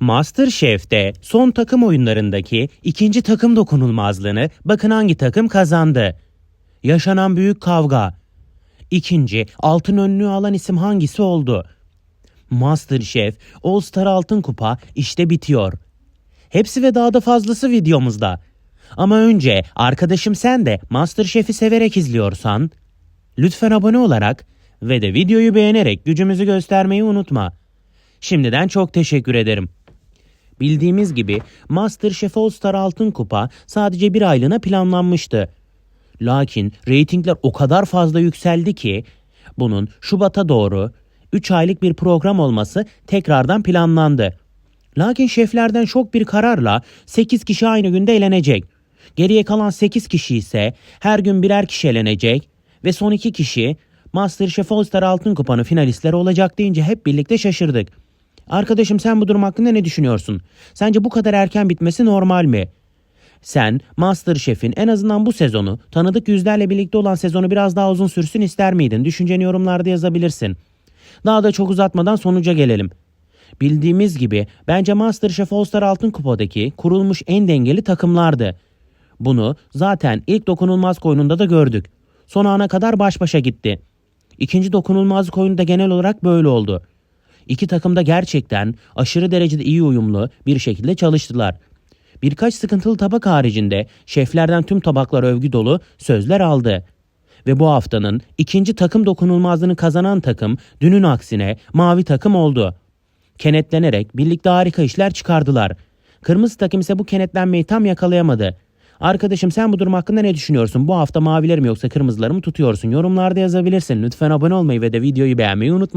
MasterChef'te son takım oyunlarındaki ikinci takım dokunulmazlığını bakın hangi takım kazandı. Yaşanan büyük kavga. İkinci altın önlüğü alan isim hangisi oldu? MasterChef All Star Altın Kupa işte bitiyor. Hepsi ve daha da fazlası videomuzda. Ama önce arkadaşım sen de MasterChef'i severek izliyorsan lütfen abone olarak ve de videoyu beğenerek gücümüzü göstermeyi unutma. Şimdiden çok teşekkür ederim. Bildiğimiz gibi MasterChef All Star Altın Kupa sadece bir aylığına planlanmıştı. Lakin reytingler o kadar fazla yükseldi ki bunun Şubat'a doğru 3 aylık bir program olması tekrardan planlandı. Lakin şeflerden şok bir kararla 8 kişi aynı günde elenecek. Geriye kalan 8 kişi ise her gün birer kişi elenecek ve son 2 kişi MasterChef All Star Altın Kupa'nın finalistleri olacak deyince hep birlikte şaşırdık. Arkadaşım sen bu durum hakkında ne düşünüyorsun? Sence bu kadar erken bitmesi normal mi? Sen MasterChef'in en azından bu sezonu tanıdık yüzlerle birlikte olan sezonu biraz daha uzun sürsün ister miydin? Düşünceni yorumlarda yazabilirsin. Daha da çok uzatmadan sonuca gelelim. Bildiğimiz gibi bence MasterChef All Star Altın Kupa'daki kurulmuş en dengeli takımlardı. Bunu zaten ilk dokunulmaz oyununda da gördük. Son ana kadar baş başa gitti. İkinci dokunulmazlık oyunu da genel olarak böyle oldu. İki takım da gerçekten aşırı derecede iyi uyumlu bir şekilde çalıştılar. Birkaç sıkıntılı tabak haricinde şeflerden tüm tabaklar övgü dolu sözler aldı. Ve bu haftanın ikinci takım dokunulmazlığını kazanan takım dünün aksine mavi takım oldu. Kenetlenerek birlikte harika işler çıkardılar. Kırmızı takım ise bu kenetlenmeyi tam yakalayamadı. Arkadaşım sen bu durum hakkında ne düşünüyorsun? Bu hafta mavileri mi yoksa kırmızıları mı tutuyorsun? Yorumlarda yazabilirsin. Lütfen abone olmayı ve de videoyu beğenmeyi unutma.